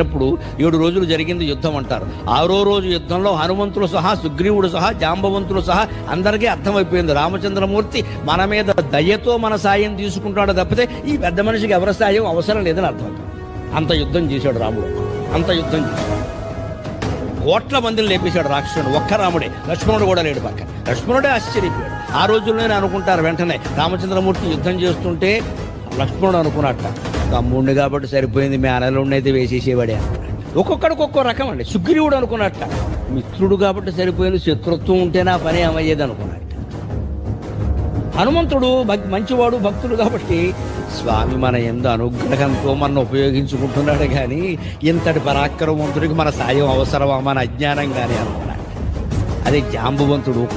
అప్పుడు ఏడు రోజులు జరిగింది యుద్ధం అంటారు. ఆరో రోజు యుద్ధంలో హనుమంతులు సహా సుగ్రీవుడు సహా జాంబవంతులు సహా అందరికీ అర్థమైపోయింది. రామచంద్రమూర్తి మన మీద దయతో మన సాయం తీసుకుంటాడు తప్పితే ఈ పెద్ద మనిషికి ఎవరి సాయం అవసరం లేదని అర్థం అంత యుద్ధం చేశాడు రాముడు. అంత యుద్ధం చేశాడు. కోట్ల మందిని లేపేశాడు రాక్షసుడు. ఒక్క రాముడే. లక్ష్మణుడు కూడా లేడు పక్క లక్ష్మణుడే ఆశ్చర్యపోయాడు. ఆ రోజుల్లోనే అనుకుంటారు వెంటనే రామచంద్రమూర్తి యుద్ధం చేస్తుంటే లక్ష్మణుడు అనుకున్నట్ట తమ్ముడిని కాబట్టి సరిపోయింది. మీ అనలుండి అయితే వేసేసేవాడే. ఒక్కొక్కడికి ఒక్కో రకం అండి. సుగ్రీవుడు అనుకున్నట్ట. మిత్రుడు కాబట్టి సరిపోయింది. శత్రుత్వం ఉంటే నా పని ఏమయ్యేది అనుకున్నట్ట. హనుమంతుడు మంచివాడు భక్తుడు కాబట్టి స్వామి మన ఎందు అనుగ్రహంతో మన ఉపయోగించుకుంటున్నాడు కానీ ఇంతటి పరాక్రమవంతుడికి మన సాయం అవసరమా? మన అజ్ఞానం కానీ అనుకున్నాడు అదే జాంబువంతుడు